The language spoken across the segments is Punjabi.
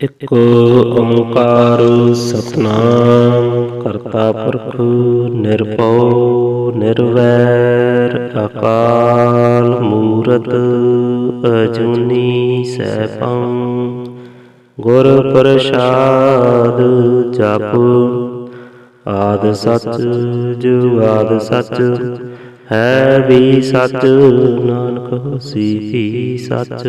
ਇਕ ਓੰਕਾਰ ਸਤਨਾਮ, ਕਰਤਾ ਪੁਰਖ ਨਿਰਭਉ, ਨਿਰਵੈਰ ਅਕਾਲ ਮੂਰਤ ਅਜੂਨੀ ਸੈਭੰ। ਗੁਰ ਪ੍ਰਸਾਦ ਜਪ, ਆਦ ਸਚ ਜੁਗਾਦ ਸਚ, ਹੈ ਵੀ ਸਚ, ਨਾਨਕ ਹੋਸੀ ਵੀ ਸਚ।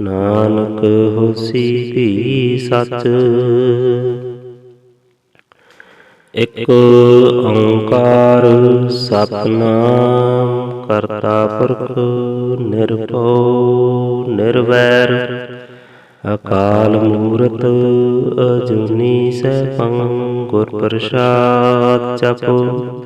ਨਾਨਕ ਹੋਸੀ ਵੀ ਸਚ। ਇਕ ਓੰਕਾਰ ਸਤਨਾਮ ਕਰਤਾ ਪੁਰਖ ਨਿਰਭਉ ਨਿਰਵੈਰ। ਅਕਾਲ ਮੂਰਤ ਅਜੂਨੀ ਸੈਭੰ ਗੁਰ ਪ੍ਰਸਾਦ ਜਪੋ।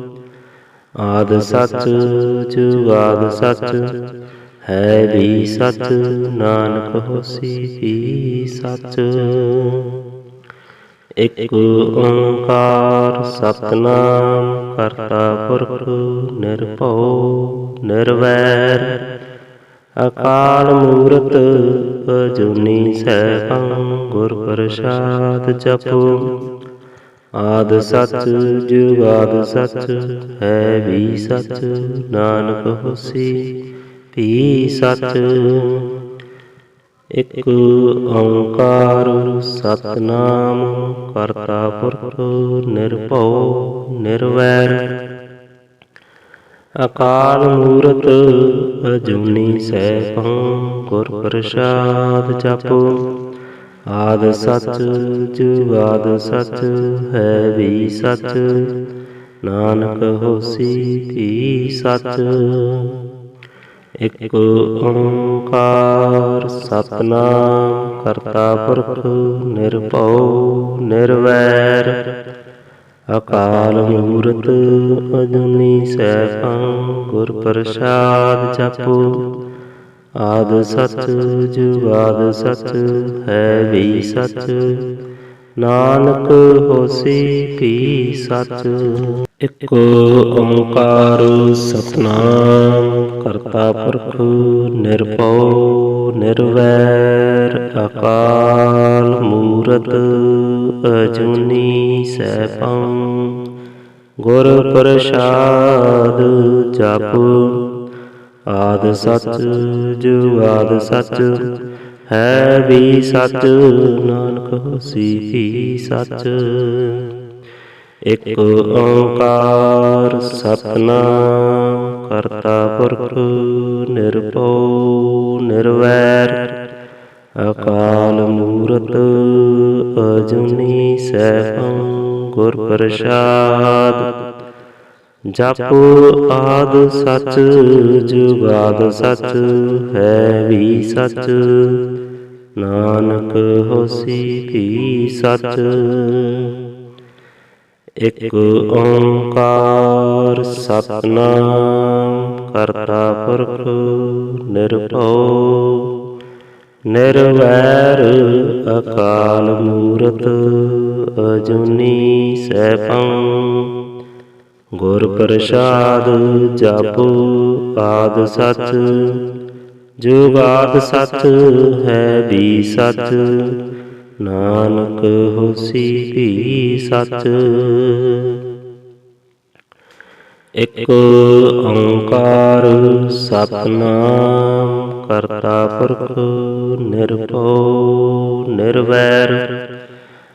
ਆਦ ਸਚ, ਜੁਗਾਦ ਸਚ, ਹੈ ਵੀ ਸਚ, ਨਾਨਕ ਹੋਸੀ ਵੀ ਸਚ। ਇਕ ਓੰਕਾਰ ਸਤਨਾਮ ਕਰਤਾ ਪੁਰਖ ਨਿਰਭਉ, ਨਿਰਵੈਰ। ਅਕਾਲ ਮੂਰਤ ਅਜੂਨੀ ਸੈਭੰ, ਗੁਰ ਪ੍ਰਸਾਦ ਜਪੋ। ਆਦ ਸਚ, ਜੁਗਾਦ ਸਚ, ਹੈ ਵੀ ਸਚ, ਨਾਨਕ ਹੋਸੀ, ਵੀ ਸਚ। ਇਕ ਓੰਕਾਰ ਸਤਨਾਮ, ਕਰਤਾ ਪੁਰਖ ਨਿਰਭਉ, ਨਿਰਵੈਰ। ਅਕਾਲ ਮੂਰਤ ਅਜੂਨੀ ਸੈਭੰ ਗੁਰ ਪ੍ਰਸਾਦ ਜਪੋ। ਆਦ ਸਚ ਜੁਗਾਦ ਸਚ, ਹੈ ਵੀ ਸਚ। ਨਾਨਕ ਹੋਸੀ ਵੀ ਸਚ। ਇਕ ਓੰਕਾਰ ਸਤਨਾਮ ਕਰਤਾ ਪੁਰਖ ਨਿਰਭਉ ਨਿਰਵੈਰ। ਅਕਾਲ ਮੂਰਤ ਅਜੂਨੀ ਸੈਭੰ ਗੁਰ ਪ੍ਰਸਾਦ ਜਪੋ। ਆਦ ਸੱਚ, ਜੁਗਾਦ ਸੱਚ ਹੈ ਵੀ ਸੱਚ। ਨਾਨਕ ਹੋਸੀ ਵੀ ਸੱਚ। ਇਕ ਓੰਕਾਰ ਸਤਨਾਮ, ਕਰਤਾ ਪੁਰਖ ਨਿਰਭਉ, ਨਿਰਵੈਰ ਅਕਾਲ ਮੂਰਤ ਅਜੂਨੀ ਸੈਭੰ। ਗੁਰ ਪ੍ਰਸਾਦ ਜਪ ਆਦ ਸੱਚ ਜੁਗਾਦ ਸੱਚ, ਹੈ ਵੀ ਸੱਚ, ਨਾਨਕ ਹੋਸੀ ਵੀ ਸੱਚ। ਇਕ ਓੰਕਾਰ ਸਤਨਾਮ, ਕਰਤਾ ਪੁਰਖ ਨਿਰਭਉ, ਨਿਰਵੈਰ, ਅਕਾਲ ਮੂਰਤ ਅਜੂਨੀ ਸੈਭੰ ਗੁਰ ਪ੍ਰਸਾਦ। ਜਪ ਆਦ ਸੱਚ ਜੁਗਾਦ ਸੱਚ, ਹੈ ਵੀ ਸੱਚ। ਨਾਨਕ ਹੋਸੀ ਵੀ ਸੱਚ। ਇਕ ਓੰਕਾਰ ਸਤਨਾਮ, ਕਰਤਾ ਪੁਰਖ ਨਿਰਭਉ। ਨਿਰਵੈਰ ਅਕਾਲ ਮੂਰਤ, ਅਜੂਨੀ ਸੈਭੰ। ਗੁਰ ਪ੍ਰਸਾਦ ਜਪ ਆਦ ਸੱਚ ਜੁਗਾਦ ਸੱਚ ਹੈ ਵੀ ਸੱਚ, ਨਾਨਕ ਹੋਸੀ ਵੀ ਸੱਚ। ਇਕ ਓੰਕਾਰ ਸਤਨਾਮ ਕਰਤਾ ਪੁਰਖ ਨਿਰਭਉ ਨਿਰਵੈਰ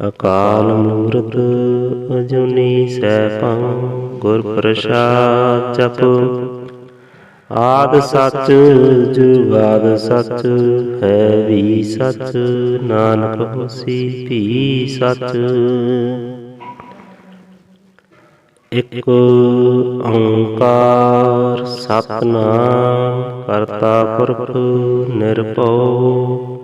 ਅਕਾਲ ਮੂਰਤ ਅਜੂਨੀ ਸੈਭੰ, ਗੁਰ ਪ੍ਰਸਾਦ ਜਪੋ। ਆਦ ਸੱਚ ਜੁਗਾਦ ਸਚ, ਹੈ ਵੀ ਸਚ, ਨਾਨਕ ਹੋਸੀ ਵੀ ਸੱਚ। ਇਕ ਓੰਕਾਰ ਸਤਨਾਮ ਕਰਤਾ ਪੁਰਖ ਨਿਰਭਉ।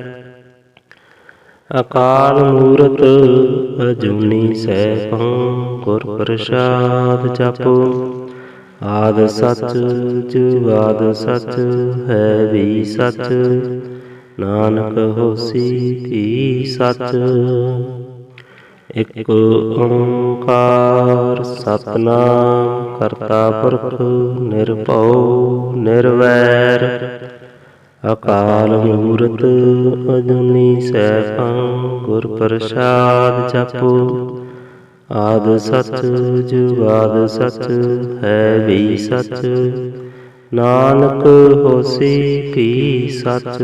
ਅਕਾਲ ਮੂਰਤ ਅਜੂਨੀ ਸੈਭੰ ਗੁਰ ਪ੍ਰਸਾਦ ਜਪੋ। ਆਦ ਸਚ, ਜੁਗਾਦ ਸੱਚ, ਹੈ ਵੀ ਸੱਚ। ਨਾਨਕ ਹੋਸੀ ਵੀ ਸੱਚ। ਇਕ ਓੰਕਾਰ ਸਤਨਾਮ ਕਰਤਾ ਪੁਰਖ, ਨਿਰਭਉ, ਨਿਰਵੈਰ। ਅਕਾਲ ਮੂਰਤ ਅਜੂਨੀ ਸੈਭੰ, ਗੁਰ ਪ੍ਰਸਾਦ ਜਪੋ। ਆਦ ਸਚ, ਜੁਗਾਦ ਸਚ, ਹੈ ਵੀ ਸਚ। ਨਾਨਕ ਹੋਸੀ ਕੀ ਸਚ।